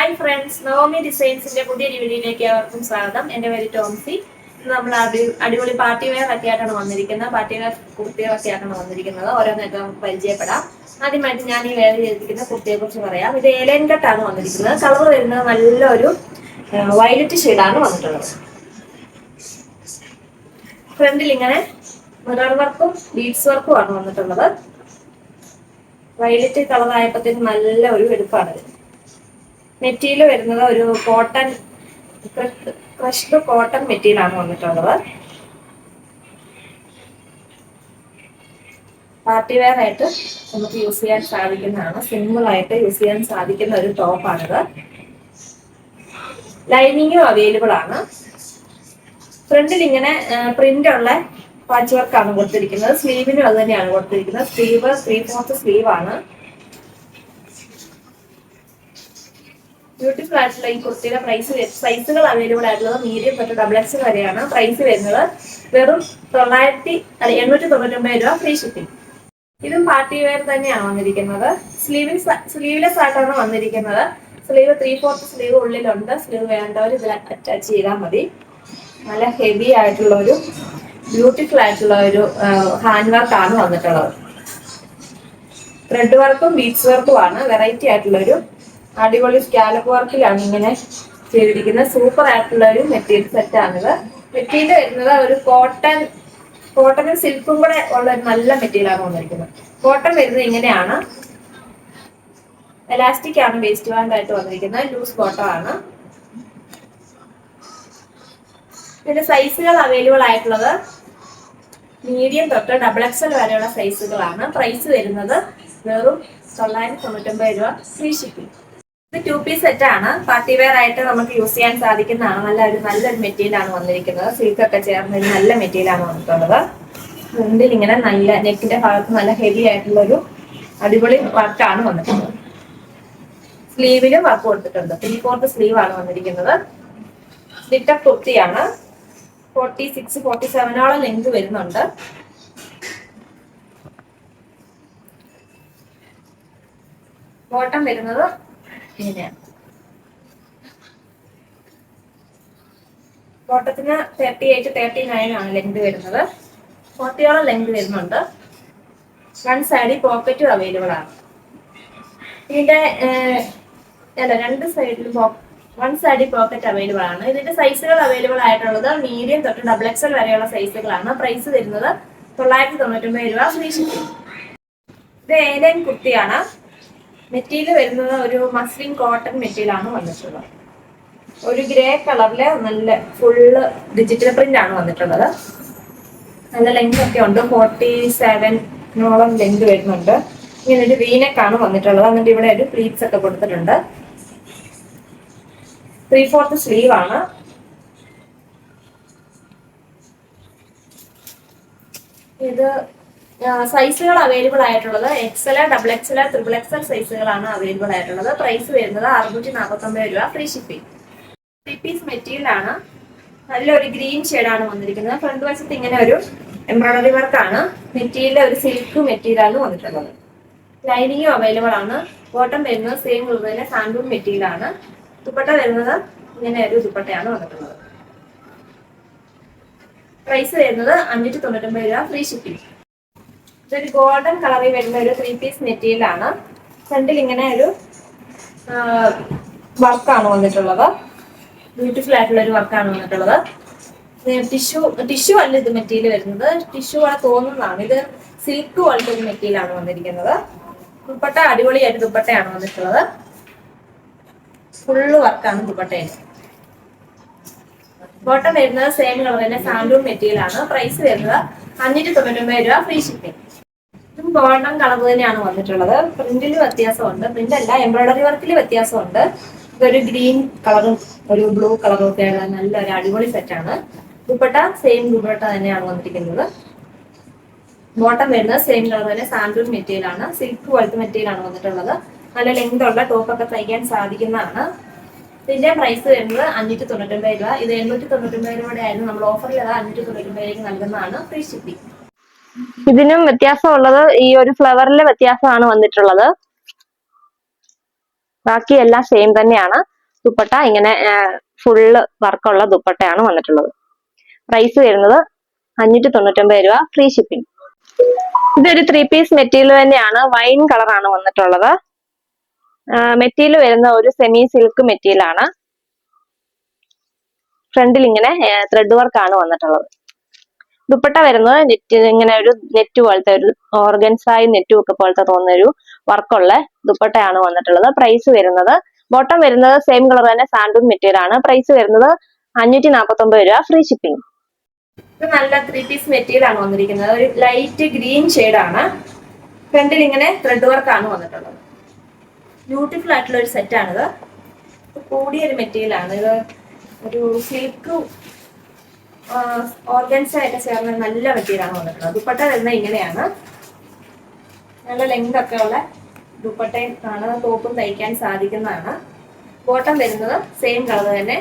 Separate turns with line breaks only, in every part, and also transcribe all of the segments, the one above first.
Hi friends Naomi ഡിസൈൻസിന്റെ പുതിയൊരു വീഡിയോയിലേക്ക് ഏവർക്കും സ്വാഗതം. എന്റെ പേര് ടോംസി. നമ്മൾ അടി അടിപൊളി പാർട്ടി വെയർ ഒക്കെ ആയിട്ടാണ് വന്നിരിക്കുന്നത്. പാർട്ടി വെയർ കുർത്തികളൊക്കെ ആയിട്ടാണ് വന്നിരിക്കുന്നത്. ഓരോന്നൊക്കെ പരിചയപ്പെടാം. ആദ്യമായിട്ട് ഞാൻ ഈ വേറെ ചെയ്തിരിക്കുന്ന കുർത്തിയെ കുറിച്ച് പറയാം. ഇത് ഏലൻ കട്ടാണ് വന്നിരിക്കുന്നത്. കളർ വരുന്നത് നല്ലൊരു വയലറ്റ് ഷെയ്ഡാണ് വന്നിട്ടുള്ളത്. ഫ്രണ്ടിൽ ഇങ്ങനെ മിറർ വർക്കും ബീഡ്സ് വർക്കും ആണ് വന്നിട്ടുള്ളത്. വയലറ്റ് കളർ ആയപ്പോഴത്തേക്ക് നല്ല ഒരു എടുപ്പാണ് മെറ്റീരിയൽ വരുന്നത് ഒരു കോട്ടൺ ക്രഷ്ഡ് കോട്ടൺ മെറ്റീരിയലാണ് വന്നിട്ടുള്ളത്. പാർട്ടി വെയർ ആയിട്ട് നമുക്ക് യൂസ് ചെയ്യാൻ സാധിക്കുന്നതാണ്. സിമ്പിൾ ആയിട്ട് യൂസ് ചെയ്യാൻ സാധിക്കുന്ന ഒരു ടോപ്പാണിത് ലൈനിങ്ങും അവൈലബിൾ ആണ്. ഫ്രണ്ടിൽ ഇങ്ങനെ പ്രിന്റ് ഉള്ള പാച്ച് വർക്കാണ് കൊടുത്തിരിക്കുന്നത്. സ്ലീവിനും അത് തന്നെയാണ് കൊടുത്തിരിക്കുന്നത്. സ്ലീവ് ത്രീ ഫോർത്ത് സ്ലീവ് ആണ്. ബ്യൂട്ടിഫുൾ ആയിട്ടുള്ള ഈ കുർത്തിയുടെ പ്രൈസ് സൈസുകൾ അവൈലബിൾ ആയിട്ടുള്ളത് മീഡിയം തൊട്ട് ഡബിൾ എക്സ് വരെയാണ്. പ്രൈസ് വരുന്നത് വെറും തൊള്ളായിരത്തി അല്ല എണ്ണൂറ്റി തൊണ്ണൂറ്റൊമ്പത് രൂപ ഫ്രീ ഷിപ്പിംഗ് ഇതും പാർട്ടി വെയർ തന്നെയാണ് വന്നിരിക്കുന്നത്. സ്ലീവിൽ സ്ലീവ്ലെസ് ആയിട്ടാണ് വന്നിരിക്കുന്നത്. സ്ലീവ് ത്രീ ഫോർത്ത് സ്ലീവ് ഉള്ളിലുണ്ട്. സ്ലീവ് വേണ്ടവർ ഇതിൽ അറ്റാച്ച് ചെയ്താൽ മതി. നല്ല ഹെവി ആയിട്ടുള്ള ഒരു ബ്യൂട്ടിഫുൾ ആയിട്ടുള്ള ഒരു ഹാൻഡ് വർക്ക് ആണ് വന്നിട്ടുള്ളത്. ത്രെഡ് വർക്കും ബീഡ്സ് വർക്കും ആണ്. വെറൈറ്റി ആയിട്ടുള്ള ഒരു അടിപൊളി സ്കാലപ്പ് വർക്കിലാണ് ഇങ്ങനെ ചെയ്തിരിക്കുന്നത്. സൂപ്പർ ആയിട്ടുള്ള ഒരു മെറ്റീരിയൽ സെറ്റ് ആണിത്. മെറ്റീരിയൽ വരുന്നത് ഒരു കോട്ടൺ കോട്ടണും സിൽക്കും കൂടെ ഉള്ള ഒരു നല്ല മെറ്റീരിയൽ ആണ് വന്നിരിക്കുന്നത്. കോട്ടൺ വരുന്നത് ഇങ്ങനെയാണ്. എലാസ്റ്റിക് ആണ് വേസ്റ്റ് ബാൻഡായിട്ട് വന്നിരിക്കുന്നത്. ലൂസ് കോട്ടൺ ആണ്. ഇതിന്റെ സൈസുകൾ അവൈലബിൾ ആയിട്ടുള്ളത് മീഡിയം തൊട്ട് ഡബിൾ എക്സൽ വരെയുള്ള സൈസുകളാണ് പ്രൈസ് വരുന്നത് വെറും തൊള്ളായിരത്തി തൊണ്ണൂറ്റൊമ്പത് രൂപ ഫ്രീ ഷിപ്പിംഗ് ഇത് ടു പീസ് സെറ്റ് ആണ്. പാർട്ടി വെയർ ആയിട്ട് നമുക്ക് യൂസ് ചെയ്യാൻ സാധിക്കുന്നതാണ്. നല്ല ഒരു നല്ലൊരു മെറ്റീരിയൽ ആണ് വന്നിരിക്കുന്നത്. സിൽക്ക് ഒക്കെ ചേർന്ന ഒരു നല്ല മെറ്റീരിയൽ ആണ് വന്നിട്ടുള്ളത്. ഫ്രണ്ടിൽ ഇങ്ങനെ നല്ല നെക്കിന്റെ ഭാഗത്ത് നല്ല ഹെവി ആയിട്ടുള്ള ഒരു അടിപൊളി വർക്കാണ് വന്നിട്ടുള്ളത്. സ്ലീവിലും വർക്ക് കൊടുത്തിട്ടുണ്ട്. ത്രീ ഫോർത്ത് സ്ലീവ് ആണ് വന്നിരിക്കുന്നത്. സ്ലിറ്റപ്പ് കുർത്തിയാണ് ഫോർട്ടി സിക്സ് ഫോർട്ടി സെവനോളം ലെങ്ത് വരുന്നുണ്ട്. ബോട്ടം വരുന്നത് ഇങ്ങനെയാണ് ബോട്ടത്തിന് തേർട്ടി എയ്റ്റ് തേർട്ടി നയൻ ആണ് ലെങ്ത് വരുന്നത്. ഫോർട്ടിയോളം ലെങ്ത് വരുന്നുണ്ട്. വൺ സൈഡിൽ പോക്കറ്റും അവൈലബിൾ ആണ്. ഇതിന്റെ അല്ല രണ്ട് സൈഡിലും വൺ സൈഡിൽ പോക്കറ്റ് അവൈലബിൾ ആണ്. ഇതിന്റെ സൈസുകൾ അവൈലബിൾ ആയിട്ടുള്ളത് മീഡിയം തൊട്ട് ഡബിൾ എക്സൽ വരെയുള്ള സൈസുകളാണ് പ്രൈസ് വരുന്നത് തൊള്ളായിരത്തി തൊണ്ണൂറ്റൊമ്പത് രൂപ. ഫ്രീ ഷിപ്പിംഗ് ഇത് ഏലൈൻ കുർത്തിയാണ് മെറ്റീരിയൽ വരുന്നത് ഒരു മസ്ലിൻ കോട്ടൺ മെറ്റീരിയൽ ആണ് വന്നിട്ടുള്ളത്. ഒരു ഗ്രേ കളറിൽ നല്ല ഫുള്ള് ഡിജിറ്റൽ പ്രിന്റ് ആണ് വന്നിട്ടുള്ളത്. നല്ല ലെങ്ത് ഒക്കെ ഉണ്ട്. ഫോർട്ടി സെവനോളം ലെങ്ത് വരുന്നുണ്ട്. ഇങ്ങനെ ഒരു വീനക്കാണ് വന്നിട്ടുള്ളത്. എന്നിട്ട് ഇവിടെ ഒരു പ്ലീറ്റ്സ് ഒക്കെ കൊടുത്തിട്ടുണ്ട്. ത്രീ ഫോർത്ത് സ്ലീവ് ആണ്. ഇത് സൈസുകൾ അവൈലബിൾ ആയിട്ടുള്ളത് XL double XL triple XL സൈസുകളാണ് available ആയിട്ടുള്ളത്. പ്രൈസ് വരുന്നത് അറുന്നൂറ്റി നാൽപ്പത്തൊമ്പത് രൂപ free shipping three piece material ആണ്. നല്ലൊരു ഗ്രീൻ ഷെയ്ഡാണ് വന്നിരിക്കുന്നത്. ഫ്രണ്ട് വശത്ത് ഇങ്ങനെ ഒരു എംബ്രോയിഡറി വർക്കാണ് മെറ്റീരിയൽ ഒരു സിൽക്ക് മെറ്റീരിയൽ ആണ് വന്നിട്ടുള്ളത്. ലൈനിങ്ങും അവൈലബിൾ ആണ്. ബോട്ടം വരുന്നത് സെയിം ഉള്ളതിലെ സാൻഡൂൺ മെറ്റീരിയൽ ആണ്. ദുപ്പട്ട വരുന്നത് ഇങ്ങനെ ഒരു ദുപ്പട്ടയാണ് വന്നിട്ടുള്ളത്. പ്രൈസ് വരുന്നത് അഞ്ഞൂറ്റി തൊണ്ണൂറ്റൊമ്പത് രൂപ ഫ്രീ ഷിപ്പിംഗ് ഇതൊരു ഗോൾഡൻ കളറിൽ വരുന്ന ഒരു ത്രീ പീസ് മെറ്റീരിയൽ ആണ്. ഫ്രണ്ടിൽ ഇങ്ങനെ ഒരു വർക്കാണ് വന്നിട്ടുള്ളത്. ബ്യൂട്ടിഫുൾ ആയിട്ടുള്ള ഒരു വർക്കാണ് വന്നിട്ടുള്ളത്. ടിഷ്യൂ ടിഷ്യൂ അല്ല ഇത് മെറ്റീരിയൽ വരുന്നത്. ടിഷ്യൂ ആണ് തോന്നുന്നതാണ്. ഇത് സിൽക്ക് പോലത്തെ ഒരു മെറ്റീരിയൽ ആണ് വന്നിരിക്കുന്നത്. ദുപ്പട്ട അടിപൊളിയായിട്ട് ദുപ്പട്ടയാണ് വന്നിട്ടുള്ളത്. ഫുള്ള് വർക്കാണ് ദുപ്പട്ടയിൽ ബോട്ടം വരുന്നത് സെയിം കളർ തന്നെ സാൻഡൂൺ മെറ്റീരിയൽ ആണ്. പ്രൈസ് വരുന്നത് അഞ്ഞൂറ്റി തൊണ്ണൂറ്റൊമ്പത് രൂപ ഫ്രീ ഷിപ്പിംഗ് ഗോൾഡൻ കളർ തന്നെയാണ് വന്നിട്ടുള്ളത്. പ്രിന്റിൽ വ്യത്യാസമുണ്ട്. പ്രിന്റ് അല്ല എംബ്രോയിഡറി വർക്കിൽ വ്യത്യാസമുണ്ട്. ഇതൊരു ഗ്രീൻ കളറും ഒരു ബ്ലൂ കളറും ചേർന്ന നല്ല ഒരു അടിപൊളി സെറ്റാണ് ദുപ്പട്ട സെയിം ദുപ്പട്ട തന്നെയാണ് വന്നിരിക്കുന്നത്. ബോട്ടം വരുന്നത് സെയിം കളർ തന്നെ സാൻഡൂൺ മെറ്റീരിയൽ ആണ്. സിൽക്ക് പോലത്തെ മെറ്റീരിയൽ ആണ് വന്നിട്ടുള്ളത്. നല്ല ലെങ്ത് ഉള്ള ടോപ്പൊക്കെ തയ്ക്കാൻ സാധിക്കുന്നതാണ്. ഇതിന്റെ പ്രൈസ് വരുന്നത് അഞ്ഞൂറ്റി തൊണ്ണൂറ്റൊമ്പത് രൂപ. ഇത് എണ്ണൂറ്റി തൊണ്ണൂറ്റൊമ്പത് രൂപയുടെ ആയിരുന്നു. നമ്മൾ ഓഫറിൽ അത് അഞ്ഞൂറ്റി തൊണ്ണൂറ്റൊമ്പത് രൂപയ്ക്ക് നൽകുന്നതാണ്. ഫ്രീ ഷിപ്പിംഗ്
ഇതിനും വ്യത്യാസമുള്ളത് ഈ ഒരു ഫ്ലവറിലെ വ്യത്യാസമാണ് വന്നിട്ടുള്ളത്. ബാക്കി എല്ലാം സെയിം തന്നെയാണ്. ദുപ്പട്ട ഇങ്ങനെ ഫുള്ള് വർക്കുള്ള ദുപ്പട്ടയാണ് വന്നിട്ടുള്ളത്. പ്രൈസ് വരുന്നത് അഞ്ഞൂറ്റി തൊണ്ണൂറ്റൊമ്പത് രൂപ ഫ്രീ ഷിപ്പിംഗ് ഇതൊരു ത്രീ പീസ് മെറ്റീരിയൽ തന്നെയാണ്. വൈൻ കളറാണ് വന്നിട്ടുള്ളത്. മെറ്റീരിയൽ വരുന്ന ഒരു സെമി സിൽക്ക് മെറ്റീരിയൽ ആണ്. ഫ്രണ്ടിൽ ഇങ്ങനെ ത്രെഡ് വർക്ക് ആണ് വന്നിട്ടുള്ളത്. ദുപ്പട്ട വരുന്നത് നെറ്റ് ഇങ്ങനെ ഒരു നെറ്റ് പോലത്തെ ഒരു ഓർഗൻസായി നെറ്റ് ഒക്കെ പോലത്തെ തോന്നുന്ന ഒരു വർക്കുള്ള ദുപ്പട്ടയാണ് വന്നിട്ടുള്ളത്. പ്രൈസ് വരുന്നത് ബോട്ടം വരുന്നത് സെയിം കളർ തന്നെ സാൻഡൂൺ മെറ്റീരിയൽ ആണ്. പ്രൈസ് വരുന്നത് അഞ്ഞൂറ്റി നാൽപ്പത്തി ഒമ്പത് രൂപ ഫ്രീ ഷിപ്പിംഗ്
ഇത് നല്ല ത്രീ പീസ് മെറ്റീരിയൽ ആണ് വന്നിരിക്കുന്നത്. ഒരു ലൈറ്റ് ഗ്രീൻ ആണ്. ഫ്രണ്ടിൽ ഇങ്ങനെ ത്രെഡ് വർക്ക് ആണ് വന്നിട്ടുള്ളത്. ബ്യൂട്ടിഫുൾ ആയിട്ടുള്ള ഒരു സെറ്റ് ആണിത്. ഇത് കൂടിയ ഒരു മെറ്റീരിയൽ ആണ്. ഇത് ഒരു സിൽക്ക് ഓർഗൻസ് ആയിട്ട് ചേർന്ന നല്ല മെറ്റീരിയൽ ആണ് വന്നിട്ടുള്ളത്. ദുപ്പട്ട വരുന്നത് ഇങ്ങനെയാണ്. നല്ല ലെങ്ത് ഒക്കെ ഉള്ള ദുപ്പട്ടയും ആണ് ടോപ്പും തയ്ക്കാൻ സാധിക്കുന്നതാണ്. ബോട്ടം വരുന്നത് സെയിം കളർ തന്നെ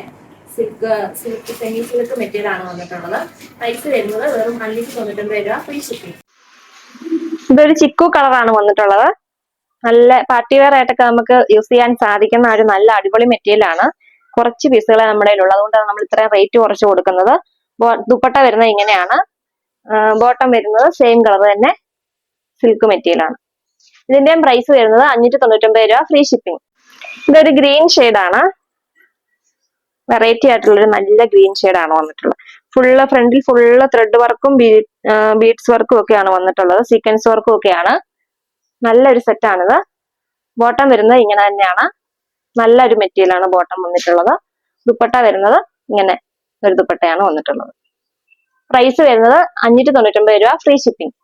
silk silk semi silk material ആണ് വന്നിട്ടുള്ളത്. പ്രൈസ് വരുന്നത് വെറും അഞ്ഞൂറ്റി തൊണ്ണൂറ്റൊമ്പത് രൂപ ഫ്രീ ഷിപ്പിംഗ്
ഇതൊരു ചിക്കു കളറാണ് വന്നിട്ടുള്ളത്. നല്ല പാർട്ടി വെയർ ആയിട്ടൊക്കെ നമുക്ക് യൂസ് ചെയ്യാൻ സാധിക്കുന്ന ഒരു നല്ല അടിപൊളി മെറ്റീരിയൽ ആണ്. കുറച്ച് പീസുകളെ നമ്മുടെ ഉള്ളതുകൊണ്ടാണ് നമ്മൾ ഇത്രയും റേറ്റ് കുറച്ച് കൊടുക്കുന്നത്. ദുപ്പട്ട വരുന്നത് ഇങ്ങനെയാണ്. ബോട്ടം വരുന്നത് സെയിം കളർ തന്നെ സിൽക്ക് മെറ്റീരിയലാണ് ഇതിന്റെയും പ്രൈസ് വരുന്നത് അഞ്ഞൂറ്റി തൊണ്ണൂറ്റൊമ്പത് രൂപ ഫ്രീ ഷിപ്പിംഗ് ഇതൊരു ഗ്രീൻ ആണ്. വെറൈറ്റി ആയിട്ടുള്ള ഒരു നല്ല ഗ്രീൻ ആണ് വന്നിട്ടുള്ളത്. ഫുള്ള് ഫ്രണ്ടിൽ ഫുള്ള് ത്രെഡ് വർക്കും ബീഡ്സ് വർക്കും ഒക്കെയാണ് വന്നിട്ടുള്ളത്. സീക്വൻസ് വർക്കും ഒക്കെയാണ്. നല്ലൊരു സെറ്റ് ആണിത്. ബോട്ടം വരുന്നത് ഇങ്ങനെ തന്നെയാണ്. നല്ലൊരു മെറ്റീരിയലാണ് ബോട്ടം വന്നിട്ടുള്ളത്. ദുപ്പട്ട വരുന്നത് ഇങ്ങനെ. ഒരു ദുപ്പട്ടയാണ് വന്നിട്ടുള്ളത്. പ്രൈസ് വരുന്നത് അഞ്ഞൂറ്റി തൊണ്ണൂറ്റൊമ്പത് രൂപ ഫ്രീ ഷിപ്പിംഗ്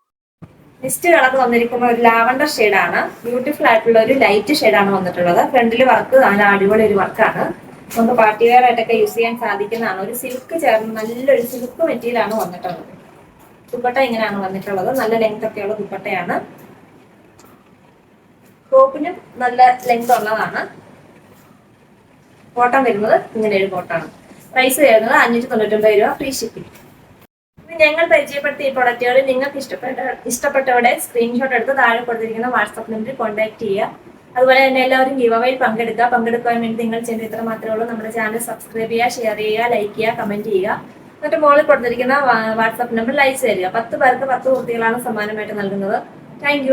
നെക്സ്റ്റ് കളർ വന്നിരിക്കുന്ന ഒരു ലാവണ്ടർ ആണ്. ബ്യൂട്ടിഫുൾ ആയിട്ടുള്ള ഒരു ലൈറ്റ് ആണ് വന്നിട്ടുള്ളത്. ഫ്രണ്ടിൽ വർക്ക് നല്ല അടിപൊളി ഒരു വർക്കാണ് നമുക്ക് പാർട്ടി വെയർ ആയിട്ടൊക്കെ യൂസ് ചെയ്യാൻ സാധിക്കുന്നതാണ്. ഒരു സിൽക്ക് ചേർന്ന് നല്ലൊരു സിൽക്ക് മെറ്റീരിയൽ ആണ് വന്നിട്ടുള്ളത്. ദുപ്പട്ട ഇങ്ങനെയാണ് വന്നിട്ടുള്ളത്. നല്ല ലെങ്ത് ഒക്കെ ഉള്ള ദുപ്പട്ടയാണ്. ടോപ്പിനും നല്ല ലെങ്ത് ഉള്ളതാണ്. കോട്ടം വരുന്നത് ഇങ്ങനെ ഒരു ബോട്ടാണ് പ്രൈസ് വരുന്നത് അഞ്ഞൂറ്റി തൊണ്ണൂറ്റൊമ്പത് രൂപ ഫ്രീ ഷിപ്പിംഗ് ഞങ്ങൾ പരിചയപ്പെടുത്തിയ ഈ പ്രൊഡക്റ്റുകൾ നിങ്ങൾക്ക് ഇഷ്ടപ്പെട്ട ഇഷ്ടപ്പെട്ടവരുടെ സ്ക്രീൻഷോട്ട് എടുത്ത് താഴെ കൊടുത്തിരിക്കുന്ന വാട്സാപ്പ് നമ്പറിൽ കോൺടാക്ട് ചെയ്യുക. അതുപോലെ തന്നെ എല്ലാവരും ഗീവ് അവയിൽ പങ്കെടുക്കുക. പങ്കെടുക്കാൻ വേണ്ടി നിങ്ങൾ ചെയ്യുന്ന ഇത്ര മാത്രമേ ഉള്ളൂ. നമ്മുടെ ചാനൽ സബ്സ്ക്രൈബ് ചെയ്യുക ഷെയർ ചെയ്യുക ലൈക്ക് ചെയ്യുക കമന്റ് ചെയ്യുക. എന്നിട്ട് മുകളിൽ കൊടുത്തിരിക്കുന്ന വാട്സാപ്പ് നമ്പറിൽ അയച്ചു തരിക. പത്ത് പേർക്ക് പത്ത് കുർത്തികളാണ് സമ്മാനമായിട്ട് നൽകുന്നത്. താങ്ക്